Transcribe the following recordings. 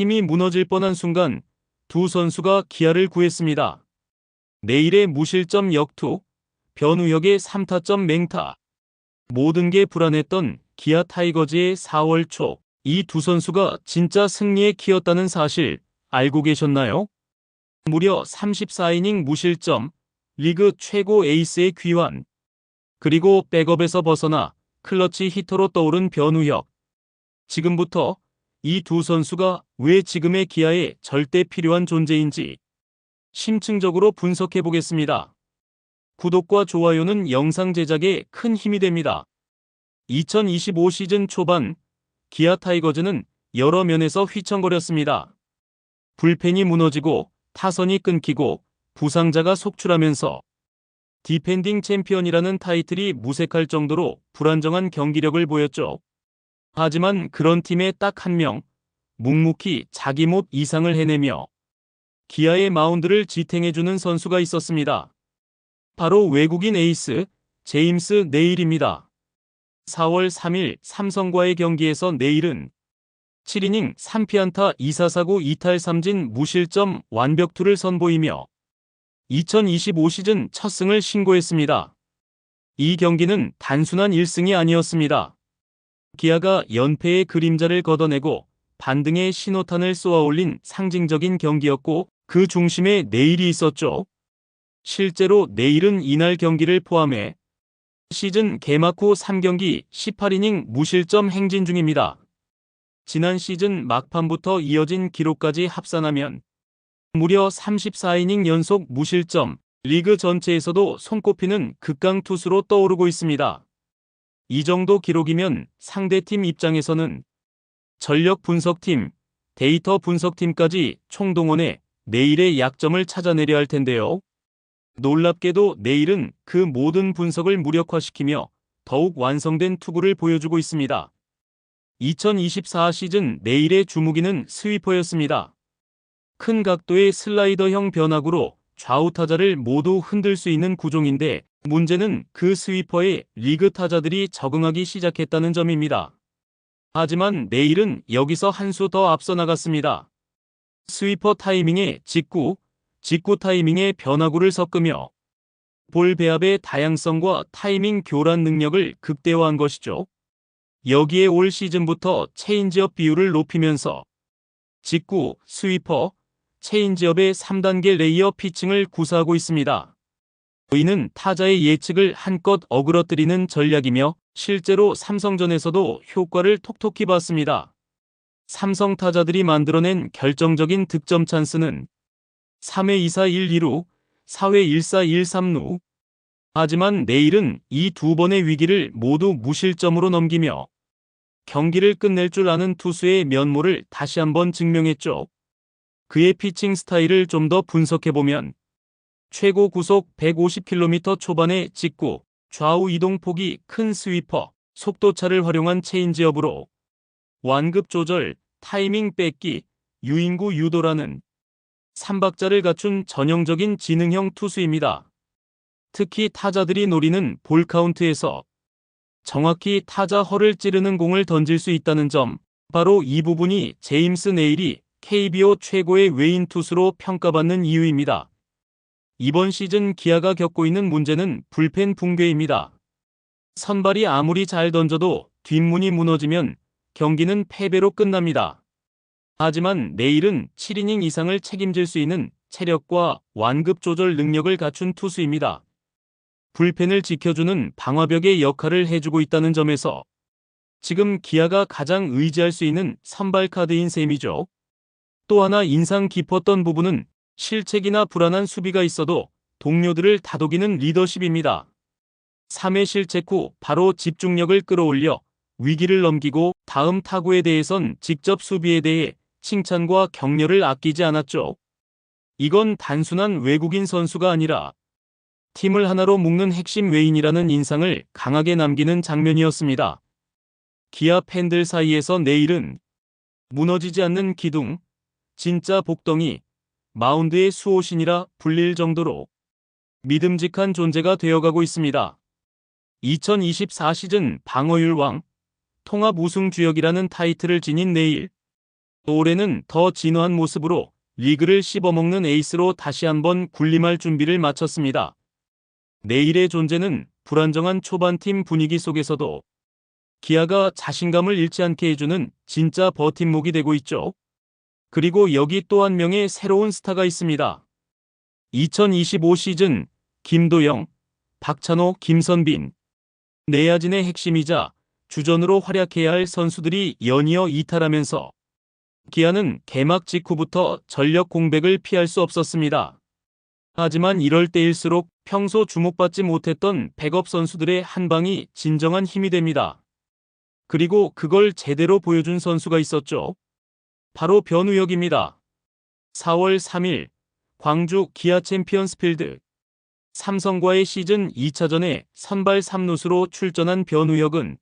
팀이 무너질 뻔한 순간 두 선수가 기아를 구했습니다. 내일의 무실점 역투, 변우혁의 3타점 맹타. 모든 게 불안했던 기아 타이거즈의 4월 초 이 두 선수가 진짜 승리의 키였다는 사실 알고 계셨나요? 무려 34이닝 무실점, 리그 최고 에이스의 귀환. 그리고 백업에서 벗어나 클러치 히터로 떠오른 변우혁. 지금부터 이 두 선수가 왜 지금의 기아에 절대 필요한 존재인지 심층적으로 분석해 보겠습니다. 구독과 좋아요는 영상 제작에 큰 힘이 됩니다. 2025 시즌 초반 기아 타이거즈는 여러 면에서 휘청거렸습니다. 불펜이 무너지고 타선이 끊기고 부상자가 속출하면서 디펜딩 챔피언이라는 타이틀이 무색할 정도로 불안정한 경기력을 보였죠. 하지만 그런 팀에 딱 한 명, 묵묵히 자기 못 이상을 해내며 기아의 마운드를 지탱해주는 선수가 있었습니다. 바로 외국인 에이스 제임스 네일입니다. 4월 3일 삼성과의 경기에서 네일은 7이닝 3피안타 2사사구 2탈 3진 무실점 완벽투를 선보이며 2025 시즌 첫 승을 신고했습니다. 이 경기는 단순한 1승이 아니었습니다. 기아가 연패의 그림자를 걷어내고 반등의 신호탄을 쏘아올린 상징적인 경기였고 그 중심에 내일이 있었죠. 실제로 내일은 이날 경기를 포함해 시즌 개막 후 3경기 18이닝 무실점 행진 중입니다. 지난 시즌 막판부터 이어진 기록까지 합산하면 무려 34이닝 연속 무실점, 리그 전체에서도 손꼽히는 극강 투수로 떠오르고 있습니다. 이 정도 기록이면 상대팀 입장에서는 전력 분석팀, 데이터 분석팀까지 총동원해 내일의 약점을 찾아내려 할 텐데요. 놀랍게도 내일은 그 모든 분석을 무력화시키며 더욱 완성된 투구를 보여주고 있습니다. 2024 시즌 내일의 주무기는 스위퍼였습니다. 큰 각도의 슬라이더형 변화구로 좌우 타자를 모두 흔들 수 있는 구종인데 문제는 그 스위퍼에 리그 타자들이 적응하기 시작했다는 점입니다. 하지만 내일은 여기서 한 수 더 앞서 나갔습니다. 스위퍼 타이밍에 직구, 직구 타이밍에 변화구를 섞으며 볼 배합의 다양성과 타이밍 교란 능력을 극대화한 것이죠. 여기에 올 시즌부터 체인지업 비율을 높이면서 직구, 스위퍼, 체인지업의 3단계 레이어 피칭을 구사하고 있습니다. 이는 타자의 예측을 한껏 어그러뜨리는 전략이며 실제로 삼성전에서도 효과를 톡톡히 봤습니다. 삼성 타자들이 만들어낸 결정적인 득점 찬스는 3회 2사 1, 2루, 4회 1사 1, 3루. 하지만 내일은 이 두 번의 위기를 모두 무실점으로 넘기며 경기를 끝낼 줄 아는 투수의 면모를 다시 한번 증명했죠. 그의 피칭 스타일을 좀 더 분석해보면 최고 구속 150km 초반의 직구, 좌우 이동폭이 큰 스위퍼, 속도차를 활용한 체인지업으로 완급 조절, 타이밍 뺏기, 유인구 유도라는 3박자를 갖춘 전형적인 지능형 투수입니다. 특히 타자들이 노리는 볼 카운트에서 정확히 타자 허를 찌르는 공을 던질 수 있다는 점, 바로 이 부분이 제임스 네일이 KBO 최고의 외인 투수로 평가받는 이유입니다. 이번 시즌 기아가 겪고 있는 문제는 불펜 붕괴입니다. 선발이 아무리 잘 던져도 뒷문이 무너지면 경기는 패배로 끝납니다. 하지만 내일은 7이닝 이상을 책임질 수 있는 체력과 완급 조절 능력을 갖춘 투수입니다. 불펜을 지켜주는 방화벽의 역할을 해주고 있다는 점에서 지금 기아가 가장 의지할 수 있는 선발 카드인 셈이죠. 또 하나 인상 깊었던 부분은 실책이나 불안한 수비가 있어도 동료들을 다독이는 리더십입니다. 3회 실책 후 바로 집중력을 끌어올려 위기를 넘기고 다음 타구에 대해선 직접 수비에 대해 칭찬과 격려를 아끼지 않았죠. 이건 단순한 외국인 선수가 아니라 팀을 하나로 묶는 핵심 외인이라는 인상을 강하게 남기는 장면이었습니다. 기아 팬들 사이에서 내일은 무너지지 않는 기둥, 진짜 복덩이, 마운드의 수호신이라 불릴 정도로 믿음직한 존재가 되어가고 있습니다. 2024 시즌 방어율 왕, 통합 우승 주역이라는 타이틀을 지닌 내일 올해는 더 진화한 모습으로 리그를 씹어먹는 에이스로 다시 한번 군림할 준비를 마쳤습니다. 내일의 존재는 불안정한 초반팀 분위기 속에서도 기아가 자신감을 잃지 않게 해주는 진짜 버팀목이 되고 있죠. 그리고 여기 또 한 명의 새로운 스타가 있습니다. 2025 시즌 김도영, 박찬호, 김선빈 내야진의 핵심이자 주전으로 활약해야 할 선수들이 연이어 이탈하면서 기아는 개막 직후부터 전력 공백을 피할 수 없었습니다. 하지만 이럴 때일수록 평소 주목받지 못했던 백업 선수들의 한 방이 진정한 힘이 됩니다. 그리고 그걸 제대로 보여준 선수가 있었죠. 바로 변우혁입니다. 4월 3일 광주 기아 챔피언스필드 삼성과의 시즌 2차전에 선발 3루수로 출전한 변우혁은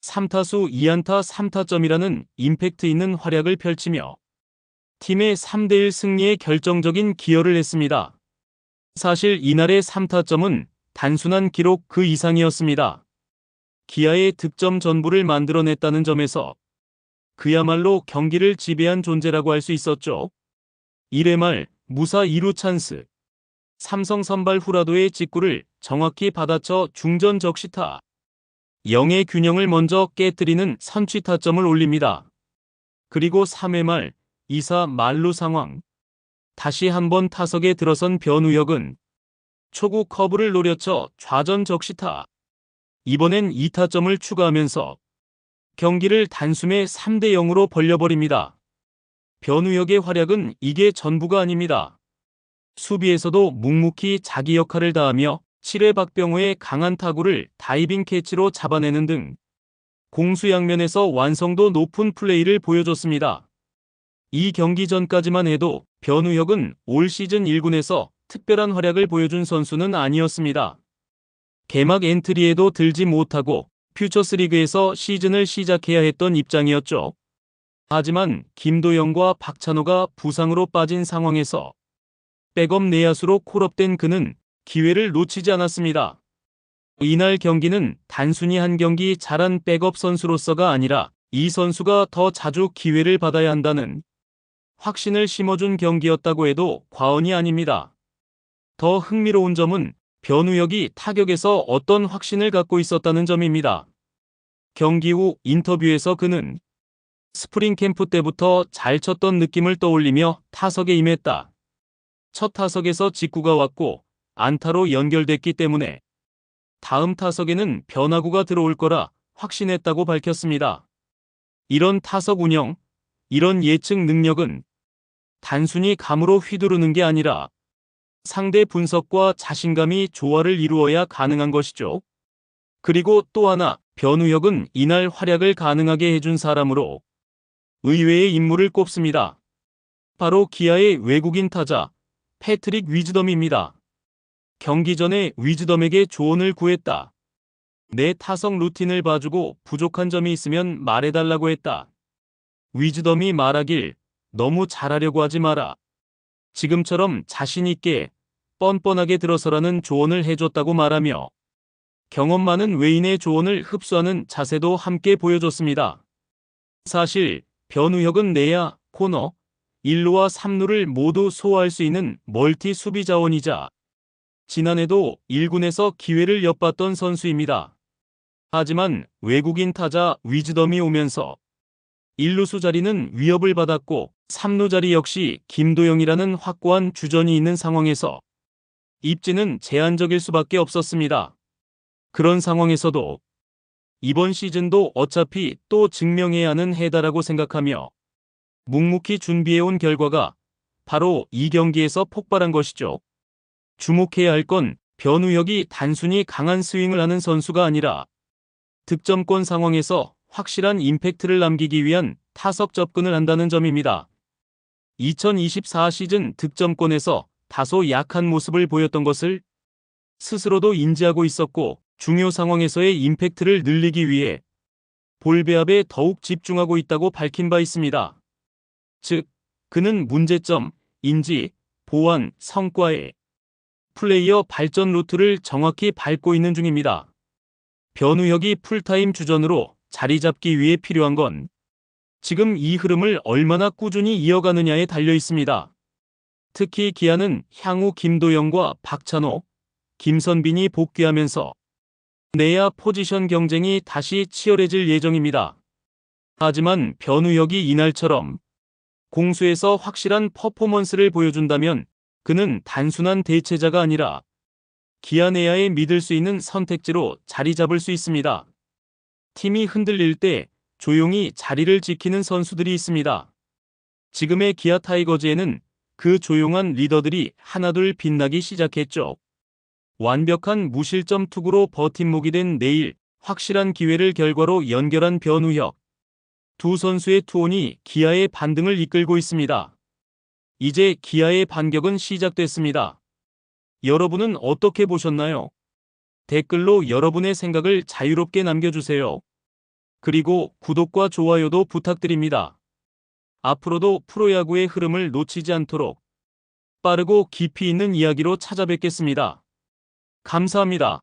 3타수 2안타 3타점이라는 임팩트 있는 활약을 펼치며 팀의 3대1 승리에 결정적인 기여를 했습니다. 사실 이날의 3타점은 단순한 기록 그 이상이었습니다. 기아의 득점 전부를 만들어냈다는 점에서 그야말로 경기를 지배한 존재라고 할 수 있었죠. 1회 말 무사 2루 찬스. 삼성 선발 후라도의 직구를 정확히 받아쳐 중전 적시타. 영의 균형을 먼저 깨뜨리는 선취 타점을 올립니다. 그리고 3회 말 2사 말루 상황. 다시 한번 타석에 들어선 변우혁은 초구 커브를 노려쳐 좌전 적시타. 이번엔 2타점을 추가하면서 경기를 단숨에 3대 0으로 벌려버립니다. 변우혁의 활약은 이게 전부가 아닙니다. 수비에서도 묵묵히 자기 역할을 다하며 7회 박병호의 강한 타구를 다이빙 캐치로 잡아내는 등 공수 양면에서 완성도 높은 플레이를 보여줬습니다. 이 경기 전까지만 해도 변우혁은 올 시즌 1군에서 특별한 활약을 보여준 선수는 아니었습니다. 개막 엔트리에도 들지 못하고 퓨처스리그에서 시즌을 시작해야 했던 입장이었죠. 하지만 김도영과 박찬호가 부상으로 빠진 상황에서 백업 내야수로 콜업된 그는 기회를 놓치지 않았습니다. 이날 경기는 단순히 한 경기 잘한 백업 선수로서가 아니라 이 선수가 더 자주 기회를 받아야 한다는 확신을 심어준 경기였다고 해도 과언이 아닙니다. 더 흥미로운 점은 변우혁이 타격에서 어떤 확신을 갖고 있었다는 점입니다. 경기 후 인터뷰에서 그는 스프링 캠프 때부터 잘 쳤던 느낌을 떠올리며 타석에 임했다. 첫 타석에서 직구가 왔고 안타로 연결됐기 때문에 다음 타석에는 변화구가 들어올 거라 확신했다고 밝혔습니다. 이런 타석 운영, 이런 예측 능력은 단순히 감으로 휘두르는 게 아니라 상대 분석과 자신감이 조화를 이루어야 가능한 것이죠. 그리고 또 하나 변우혁은 이날 활약을 가능하게 해준 사람으로 의외의 인물을 꼽습니다. 바로 기아의 외국인 타자 패트릭 위즈덤입니다. 경기 전에 위즈덤에게 조언을 구했다. 내 타석 루틴을 봐주고 부족한 점이 있으면 말해달라고 했다. 위즈덤이 말하길 너무 잘하려고 하지 마라. 지금처럼 자신있게 뻔뻔하게 들어서라는 조언을 해줬다고 말하며 경험 많은 외인의 조언을 흡수하는 자세도 함께 보여줬습니다. 사실 변우혁은 내야, 코너, 1루와 3루를 모두 소화할 수 있는 멀티 수비 자원이자 지난해도 1군에서 기회를 엿봤던 선수입니다. 하지만 외국인 타자 위즈덤이 오면서 1루수 자리는 위협을 받았고 3루 자리 역시 김도영이라는 확고한 주전이 있는 상황에서 입지는 제한적일 수밖에 없었습니다. 그런 상황에서도 이번 시즌도 어차피 또 증명해야 하는 해다라고 생각하며 묵묵히 준비해온 결과가 바로 이 경기에서 폭발한 것이죠. 주목해야 할 건 변우혁이 단순히 강한 스윙을 하는 선수가 아니라 득점권 상황에서 확실한 임팩트를 남기기 위한 타석 접근을 한다는 점입니다. 2024 시즌 득점권에서 다소 약한 모습을 보였던 것을 스스로도 인지하고 있었고 중요 상황에서의 임팩트를 늘리기 위해 볼 배합에 더욱 집중하고 있다고 밝힌 바 있습니다. 즉, 그는 문제점, 인지, 보완, 성과에 플레이어 발전 루트를 정확히 밟고 있는 중입니다. 변우혁이 풀타임 주전으로 자리 잡기 위해 필요한 건 지금 이 흐름을 얼마나 꾸준히 이어가느냐에 달려 있습니다. 특히 기아는 향후 김도영과 박찬호, 김선빈이 복귀하면서 내야 포지션 경쟁이 다시 치열해질 예정입니다. 하지만 변우혁이 이날처럼 공수에서 확실한 퍼포먼스를 보여준다면 그는 단순한 대체자가 아니라 기아 내야에 믿을 수 있는 선택지로 자리 잡을 수 있습니다. 팀이 흔들릴 때 조용히 자리를 지키는 선수들이 있습니다. 지금의 기아 타이거즈에는 그 조용한 리더들이 하나둘 빛나기 시작했죠. 완벽한 무실점 투구로 버팀목이 된 내일 확실한 기회를 결과로 연결한 변우혁. 두 선수의 투혼이 기아의 반등을 이끌고 있습니다. 이제 기아의 반격은 시작됐습니다. 여러분은 어떻게 보셨나요? 댓글로 여러분의 생각을 자유롭게 남겨주세요. 그리고 구독과 좋아요도 부탁드립니다. 앞으로도 프로야구의 흐름을 놓치지 않도록 빠르고 깊이 있는 이야기로 찾아뵙겠습니다. 감사합니다.